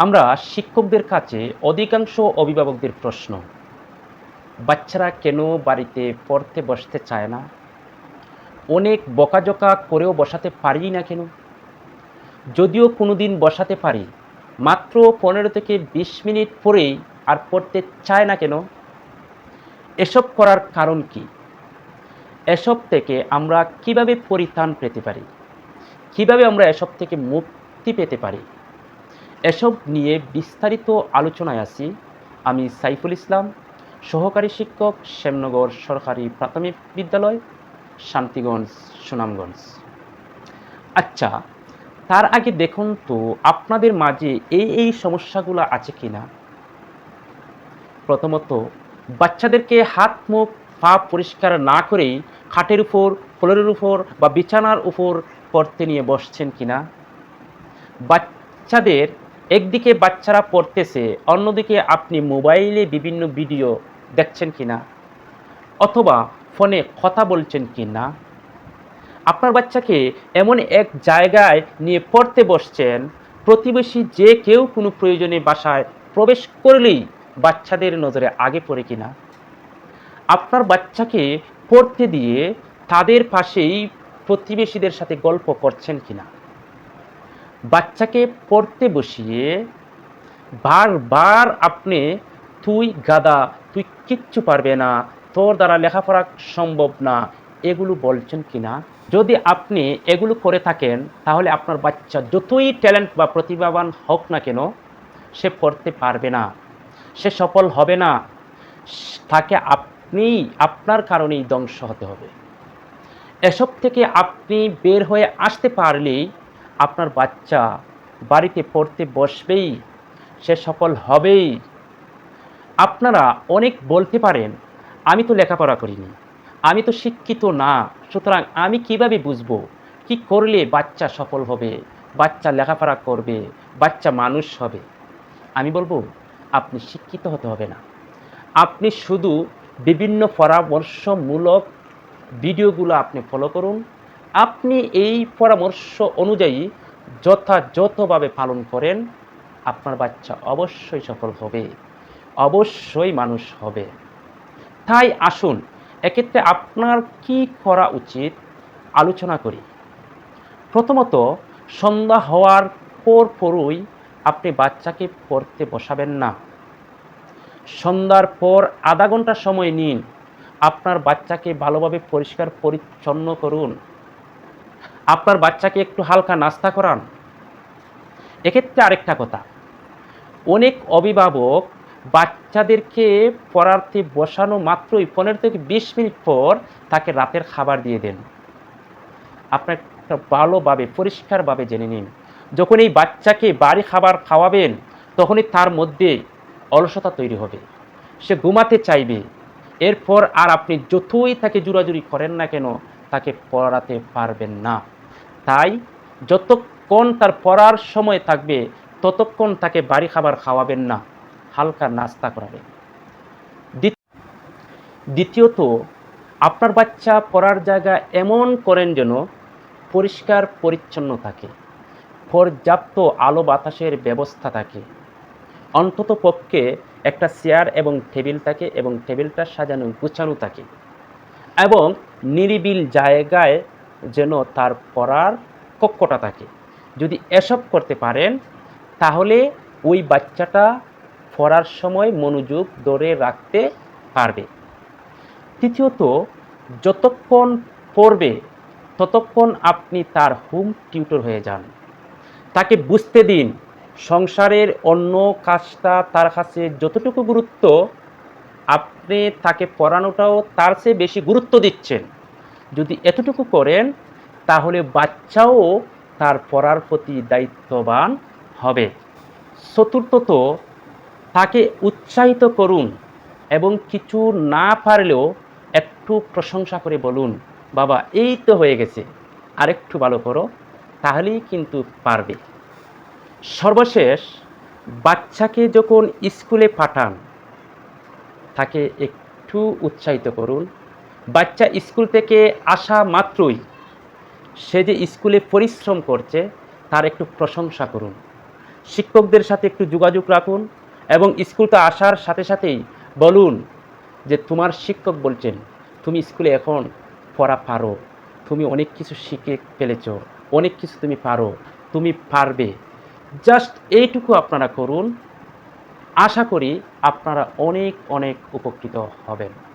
আমরা শিক্ষকদের কাছে অধিকাংশ অভিভাবকদের প্রশ্ন, বাচ্চারা কেন বাড়িতে পড়তে বসতে চায় না? অনেক বকাজকা করেও বসাতে পারি না কেন? যদিও কোনো দিন বসাতে পারি, মাত্র পনেরো থেকে বিশ মিনিট পরেই আর পড়তে চায় না কেন? এসব করার কারণ কি? এসব থেকে আমরা কীভাবে পরিত্রাণ পেতে পারি? কীভাবে আমরা এসব থেকে মুক্তি পেতে পারি? এসব নিয়ে বিস্তারিত আলোচনায় আছি আমি সাইফুল ইসলাম, সহকারী শিক্ষক, শ্যামনগর সরকারি প্রাথমিক বিদ্যালয়, শান্তিগঞ্জ, সুনামগঞ্জ। আচ্ছা তার আগে দেখুন তো আপনাদের মাঝে এই এই সমস্যাগুলো আছে কি না প্রথমত, বাচ্চাদেরকে হাত, মুখ, পা পরিষ্কার না করেই খাটের উপর, ফ্লোরের উপর বা বিছানার উপর পড়তে নিয়ে বসছেন কিনা? বাচ্চাদের একদিকে বাচ্চারা পড়তেছে, অন্যদিকে আপনি মোবাইলে বিভিন্ন ভিডিও দেখছেন কি না অথবা ফোনে কথা বলছেন কি না আপনার বাচ্চাকে এমন এক জায়গায় নিয়ে পড়তে বসছেন, প্রতিবেশী যে কেউ কোনো প্রয়োজনে বাসায় প্রবেশ করলেই বাচ্চাদের নজরে আগে পড়ে কিনা? আপনার বাচ্চাকে পড়তে দিয়ে তাদের পাশেই প্রতিবেশীদের সাথে গল্প করছেন কিনা? বাচ্চাকে পড়তে বসিয়ে বারবার আপনি, তুই গাদা, তুই কিচ্ছু পারবে না, তোর দ্বারা লেখাপড়া সম্ভব না। এগুলো বলছেন কিনা? যদি আপনি এগুলো করে থাকেন, তাহলে আপনার বাচ্চা যতই ট্যালেন্ট বা প্রতিভাবান হোক না কেন, সে পড়তে পারবে না, সে সফল হবে না। তাকে আপনি আপনার কারণেই ধ্বংস হতে হবে। এসব থেকে আপনি বের হয়ে আসতে পারলেই আপনার বাচ্চা বাড়িতে পড়তে বসবেই, সে সফল হবেই। আপনারা অনেক বলতে পারেন, আমি তো লেখাপড়া করিনি, আমি তো শিক্ষিত না, সুতরাং আমি কীভাবে বুঝব কি করলে বাচ্চা সফল হবে, বাচ্চা লেখাপড়া করবে, বাচ্চা মানুষ হবে? আমি বলব, আপনি শিক্ষিত হতে হবে না। আপনি শুধু বিভিন্ন পরামর্শমূলক ভিডিওগুলো আপনি ফলো করুন আপনি এই পরামর্শ অনুযায়ী যথাযথভাবে পালন করেন, আপনার বাচ্চা অবশ্যই সফল হবে, অবশ্যই মানুষ হবে। তাই আসুন, এক্ষেত্রে আপনার কি করা উচিত আলোচনা করি। প্রথমত, সন্ধ্যা হওয়ার পর পরই আপনি বাচ্চাকে পড়তে বসাবেন না। সন্ধ্যার পর আধা ঘণ্টা সময় নিন, আপনার বাচ্চাকে ভালোভাবে পরিষ্কার পরিচ্ছন্ন করুন। আপনার বাচ্চাকে একটু হালকা নাস্তা করান। এক্ষেত্রে আরেকটা কথা। অনেক অভিভাবক বাচ্চাদেরকে পড়াতে বসানো মাত্রই পনেরো থেকে বিশ মিনিট পর তাকে রাতের খাবার দিয়ে দেন। আপনার একটা ভালোভাবে, পরিষ্কারভাবে জেনে নিন। যখন এই বাচ্চাকে বাড়ি খাবার খাওয়াবেন, তখনই তার মধ্যে অলসতা তৈরি হবে। সে ঘুমাতে চাইবে। এরপর আর আপনি যতই তাকে জুড়াজুড়ি করেন না কেন তাকে পড়াতে পারবেন না। তাই যতক্ষণ তার পড়ার সময় থাকবে, ততক্ষণ তাকে বাড়ি খাবার খাওয়াবেন না, হালকা নাস্তা করাবেন। দ্বিতীয়ত, আপনার বাচ্চা পড়ার জায়গা এমন করেন যেন পরিষ্কার, পরিচ্ছন্ন থাকে। পর্যাপ্ত আলো বাতাসের ব্যবস্থা থাকে। অন্তত পক্ষে একটা চেয়ার এবং টেবিল থাকে এবং টেবিলটা সাজানো, গুছানো থাকে। এবং নিরিবিল জায়গায় যেন তার পড়ার কক্ষটা থাকে। যদি এসব করতে পারেন, তাহলে ওই বাচ্চাটা পড়ার সময় মনোযোগ ধরে রাখতে পারবে। তৃতীয়ত, যতক্ষণ পড়বে, ততক্ষণ আপনি তার হোম টিউটর হয়ে যান। তাকে বুঝতে দিন, সংসারের অন্য কাজটা তার কাছে যতটুকু গুরুত্ব আপনি তাকে পড়ানোটাও তার চেয়ে বেশি গুরুত্ব দিচ্ছেন। যদি এতটুকু করেন, তাহলে বাচ্চাও তার পড়ার প্রতি দায়িত্ববান হবে। চতুর্থত, তাকে উৎসাহিত করুন এবং কিছু না পারলেও একটু প্রশংসা করে বলুন, বাবা, এই তো হয়ে গেছে, আরেকটু ভালো করো, তাহলেই কিন্তু পারবে। সর্বশেষ, বাচ্চাকে যখন স্কুলে পাঠান তাকে একটু উৎসাহিত করুন। বাচ্চা স্কুল থেকে আসা মাত্রই সে যে স্কুলে পরিশ্রম করছে, তার একটু প্রশংসা করুন। শিক্ষকদের সাথে একটু যোগাযোগ রাখুন এবং স্কুলতে আসার সাথে সাথেই বলুন যে, তোমার শিক্ষক বলছেন, তুমি স্কুলে এখন পড়া পারো, তুমি অনেক কিছু শিখে ফেলেছ, অনেক কিছু তুমি পারো, তুমি পারবে। জাস্ট এইটুকু আপনারা করুন। আশা করি আপনারা অনেক অনেক উপকৃত হবেন।